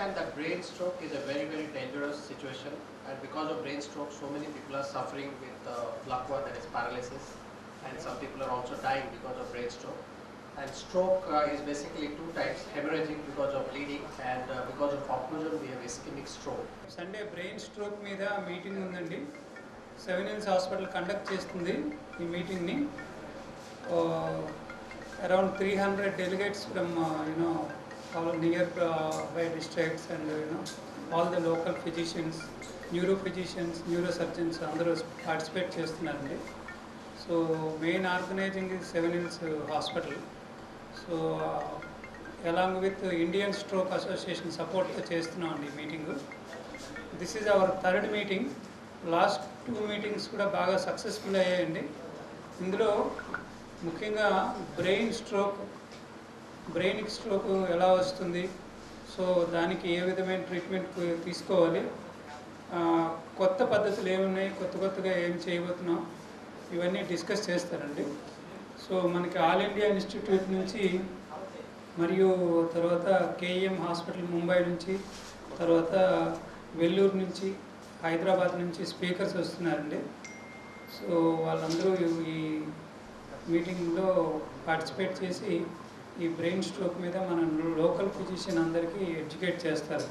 understand that brain stroke is a very, very dangerous situation, and because of brain stroke, so many people are suffering with uh, glaucoma, that is paralysis, and some people are also dying because of brain stroke. And stroke uh, is basically two types: hemorrhaging because of bleeding, and uh, because of occlusion, we have ischemic stroke. Sunday brain stroke మీద meeting ఉందండి Seven Hills hospital conduct చేస్తుంది ఈ మీటింగ్ని around three hundred delegates from you know all near districts districts and know all the local physicians, neuro physicians neuro surgeons అందరూ participate చేస్తున్నారండి so main organizing Seven Hills hospital so along with Indian Stroke Association సపోర్ట్తో చేస్తున్నాం అండి meeting this is our third meeting last two meetings కూడా బాగా successful అయ్యాయండి. ఇందులో ముఖ్యంగా బ్రెయిన్ స్ట్రోక్ బ్రెయిన్కి స్ట్రోక్ ఎలా వస్తుంది? సో దానికి ఏ విధమైన ట్రీట్మెంట్ తీసుకోవాలి? కొత్త పద్ధతులు ఏమున్నాయి? కొత్త కొత్తగా ఏం చేయబోతున్నాం? ఇవన్నీ డిస్కస్ చేస్తారండి. సో మనకి ఆల్ ఇండియా ఇన్స్టిట్యూట్ నుంచి మరియు తర్వాత కేఎం హాస్పిటల్ ముంబై నుంచి తర్వాత వెల్లూరు నుంచి హైదరాబాద్ నుంచి స్పీకర్స్ వస్తున్నారండి. సో వాళ్ళందరూ ఈ మీటింగ్లో పార్టిసిపేట్ చేసి ఈ బ్రెయిన్ స్ట్రోక్ మీద మన లోకల్ ఫిజిషియన్ అందరికీ ఎడ్యుకేట్ చేస్తారు.